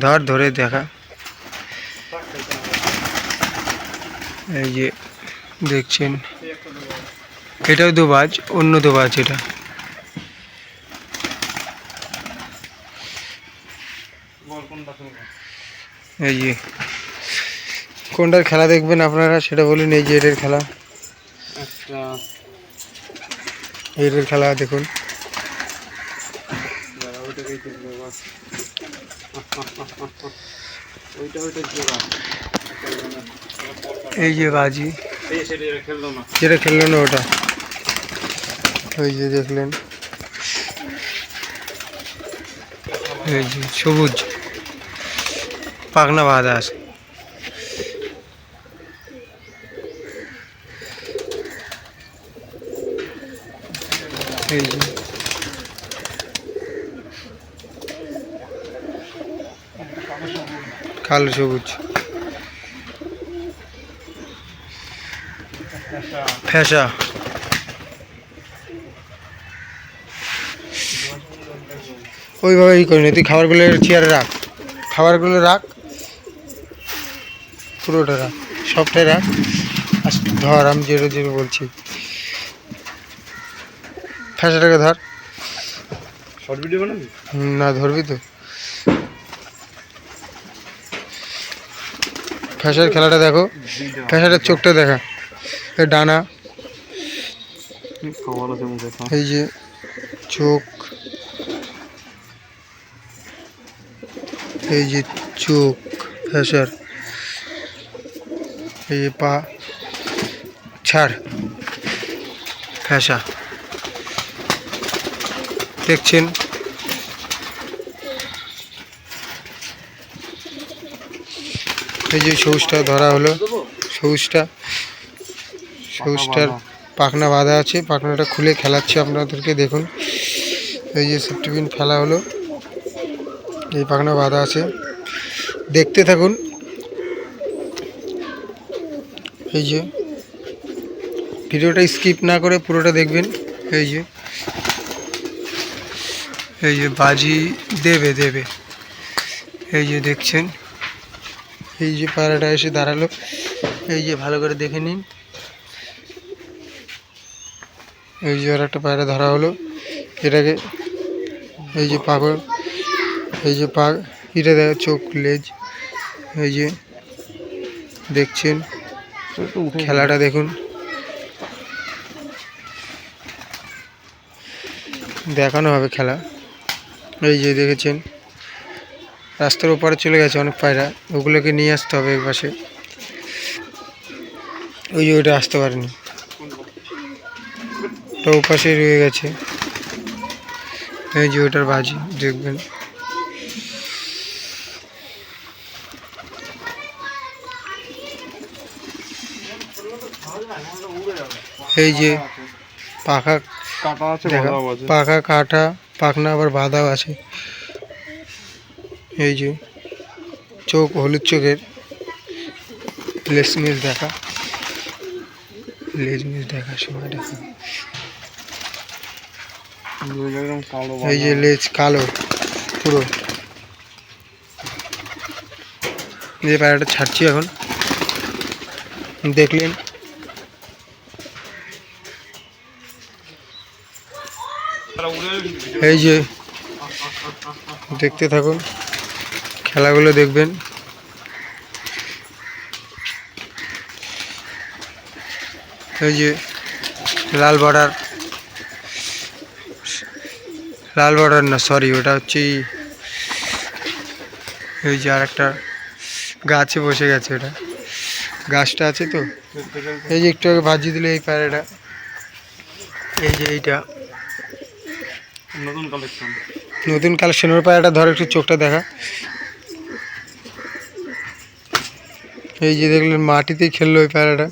ধর ধরে দেখা এই যে দেখছেন এটাও দোবাজ অন্য দোবাজ এটা এই যে কোনটার খেলা দেখবেন আপনারা সেটা বলুন এই যে এটার খেলা একটা এটার খেলা দেখুন ওইটা ওইটা জোড়া এই যে বাজি। এই সেটা এটা খেললো না যেটা খেললো না ওটা। ওই যে দেখলেন। এই যে সবুজ। পাখনা বাঁধা আছে। এই যে। কালো সবুজ। ফ্যাসা ওইভাবে ই করিনি তুই খাবারগুলো চেয়ারে রাখ। খাবারগুলো রাখ। পুরোটা রাখ সবটাই রাখ। আর ধর আমি যেটা যেটা বলছি। ফ্যাসাটাকে ধর। শর্ট ভিডিও বানাবি? না ধরবি তো। ফ্যাসার খেলাটা দেখো। ফ্যাসাটার চোখটা দেখা। এ ডানা। খবর আছে মুখে তো এই যে চোখ। এই যে চোখ ফ্যাসার এই যে পা। ছাড়। ফ্যাসা দেখছেন? এই যে সবুজটা ধরা হলো সবুজটা। সবুজটার পাখনা বাঁধা আছে পাখনাটা খুলে খেলাচ্ছে আপনাদেরকে দেখুন। এই যে সেফটিপিন ফেলা হলো এই পাখনা বাঁধা আছে। দেখতে থাকুন। এই যে ভিডিওটা স্কিপ না করে পুরোটা দেখবেন। এই যে এই যে বাজি দেবে দেবে। এই যে দেখছেন। এই যে পায়রাটা এসে দাঁড়াল। এই যে ভালো করে দেখে নিন। এই যে আর একটা পায়রা ধরা হলো। এটাকে এই যে পাগল, এই যে পা এটা দেখা চোখ লেজ। এই যে দেখছেন, খেলাটা দেখুন। দেখানো হবে খেলা। এই যে দেখেছেন। রাস্তার ওপারে চলে গেছে অনেক পায়রা ওগুলোকে নিয়ে আসতে হবে এক পাশে। ওই যে ওইটা আসতে পারেনি। ওটা ওপাশে রয়ে গেছে। এই যে ওটার বাজি দেখবেন। এই যে পাখা পাখা কাটা পাখনা আবার বাঁধাও আছে। এই যে চোখ, হলুদ চোখের লেস দেখা। লেজ মিস দেখা সময় দেখা। এই যে লেজ কালো, পুরো। যে পায়রাটা ছাড়ছি এখন। দেখলেন। এই যে দেখতে থাকুন। খেলাগুলো দেখবেন। এই যে লাল বর্ডার। লাল বর্ডার না সরি ওটা হচ্ছে এই- যে আর একটা গাছে বসে গেছে ওটা। গাছটা আছে তো? এই যে একটু আগে ভাজিয়ে দিলে এই প্যারেটা এই যে এইটা। নতুন কালেকশন নতুন কালেকশনের পায়রাটা ধর একটু চোখটা দেখা। এই যে দেখলেন মাটিতেই খেললো ওই পায়রাটা।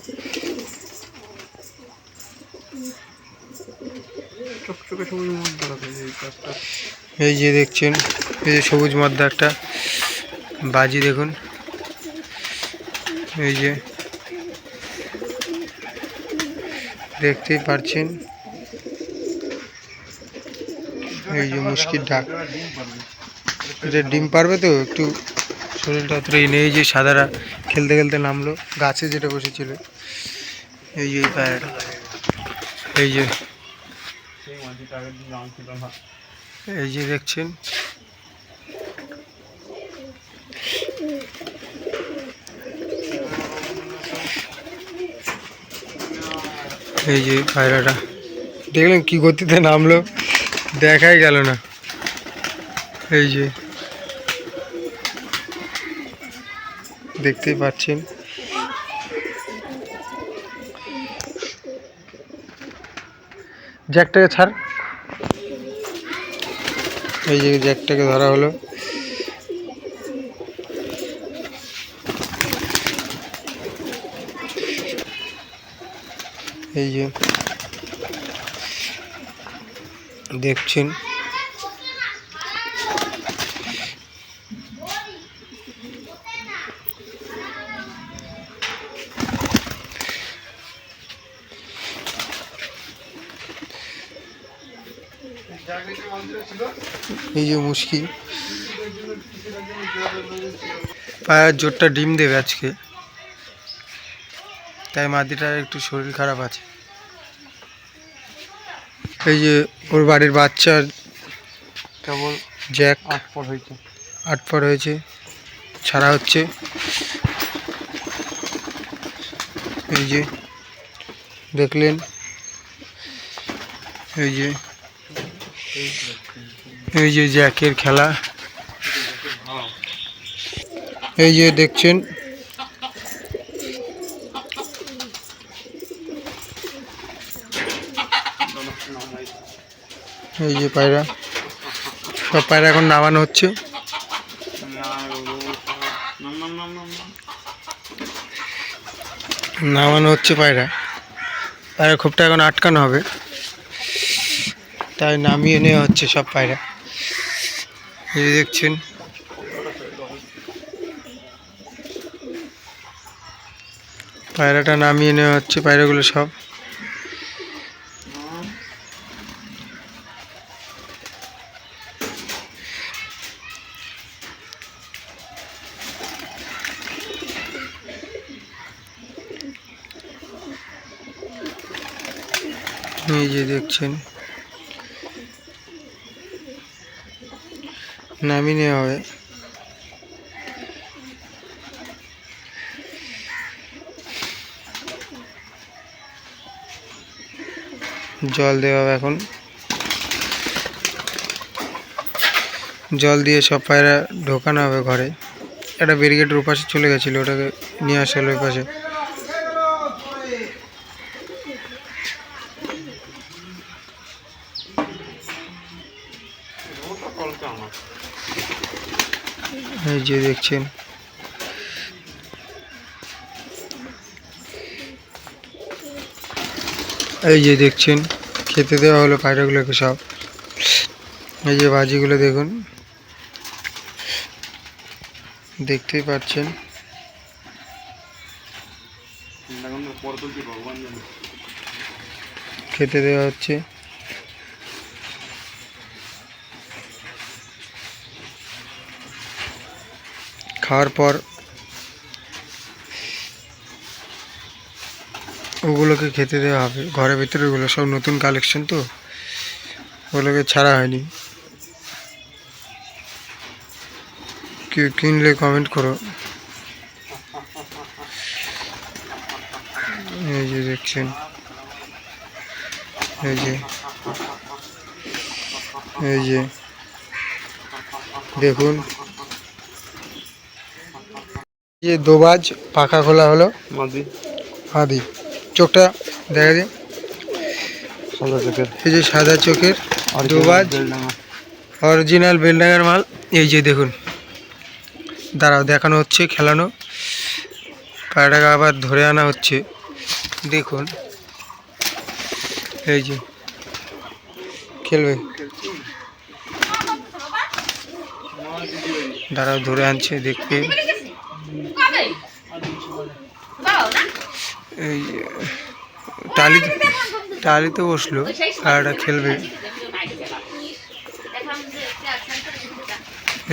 এই যে দেখছেন এই যে সবুজ একটা বাজি দেখুন। এই যে দেখতেই পারছেন। এই যে মুশকিল ডাক। এটা ডিম পারবে তো? একটু শরীরটা অতটাই নেই যে সাদারা খেলতে খেলতে নামলো, গাছে যেটা বসেছিল, এই যে পায়রাটা, এই যে এই যে দেখছেন, এই যে পায়রাটা, দেখলেন কি গতিতে নামলো, দেখাই গেল না, এই যে দেখতেই পাচ্ছেন। জ্যাকটাকে ছাড়। এই যে জ্যাকটাকে ধরা হলো। এই যে দেখছেন। এই যে মুশকিল পায়ের জোরটা ডিম দেবে আজকে। তাই মাদিটার একটু শরীর খারাপ আছে। এই যে ওর বাড়ির বাচ্চার কেবল জ্যাক আট পর হয়েছে। আট পর হয়েছে। ছাড়া হচ্ছে। এই যে দেখলেন। এই যে এই যে জ্যাকের খেলা। এই যে দেখছেন। এই যে পায়রা। সব পায়রা এখন নামানো হচ্ছে। নাম নাম নাম নাম নাম নামানো হচ্ছে পায়রা। পায়রা খোপটা এখন আটকানো হবে। তাই নামিয়ে নেওয়া হচ্ছে সব পায়রা। এই দেখছেন। পায়রাটা নামিয়ে নেওয়া হচ্ছে, পায়রাগুলো সব। এই যে দেখছেন। নামিয়ে নেওয়া হবে। জল দেওয়া হবে এখন। জল দিয়ে সব পায়রা ঢোকানো হবে ঘরে। একটা ব্যারিকেডের ওপাশে চলে গেছিল, ওটাকে নিয়ে আসা হলো ওই পাশে। যে দেখছেন। এই যে দেখছেন, খেতে দেওয়া হলো পায়রাগুলোকে সব। এই যে বাজিগুলো দেখুন। দেখতেই পাচ্ছেন। খেতে দেওয়া হচ্ছে। খাওয়ার পর ওগুলোকে খেতে দেওয়া হবে। ঘরের ভিতরে ওগুলো সব নতুন কালেকশন তো, ওগুলোকে ছাড়া হয়নি। কেউ কিনলে কমেন্ট করো। এই যে দেখছেন, এই যে এই যে, দেখুন। এই যে দোবাজ পাখা খোলা হলো। মাদি। আদি চোখটা দেখা দিন সাদা চোখের। এই যে সাদা চোখের দোবাজ। অরিজিনাল বেলডাঙ্গার মাল। এই যে দেখুন। দাঁড়াও দেখানো হচ্ছে খেলানো। পায়রাটাকে আবার ধরে আনা হচ্ছে। দেখুন। এই যে। খেলবে। দাঁড়াও ধরে আনছে দেখতে এই, টালি টালিতে বসল পায়রাটা খেলবে।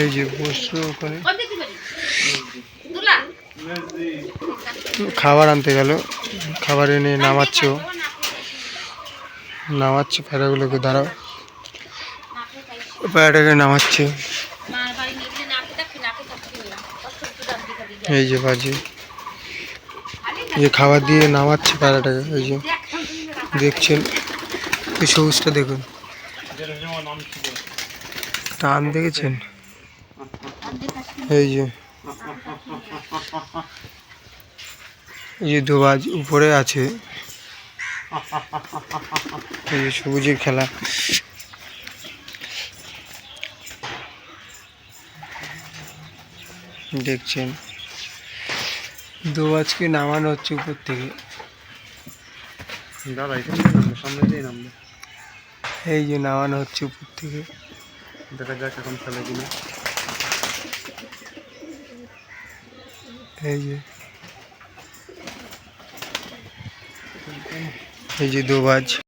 এই যে বসল ওখানে। খাবার আনতে গেল। খাবার এনে নামাচ্ছে। নামাচ্ছে, প্যারাগুলোকে দাঁড়াও। প্যারাটাকে নামাচ্ছে। এই যে বাজি। যে খাবার দিয়ে নামাচ্ছে প্যারাটাকে এই যে দেখছেন, এই সবুজটা দেখুন। টান দেখেছেন? এই যে এই যে দোবাজ উপরে আছে। এই যে সবুজের খেলা। দেখছেন? দোবাজকে নামানো হচ্ছে উপর থেকে। দাদা এখানে নামবে? সামনে দিয়ে নামবে। এই যে নামানো হচ্ছে উপর থেকে। দেখা যাক এখন ফেলে কিনা। এই যে। এই যে দোবাজ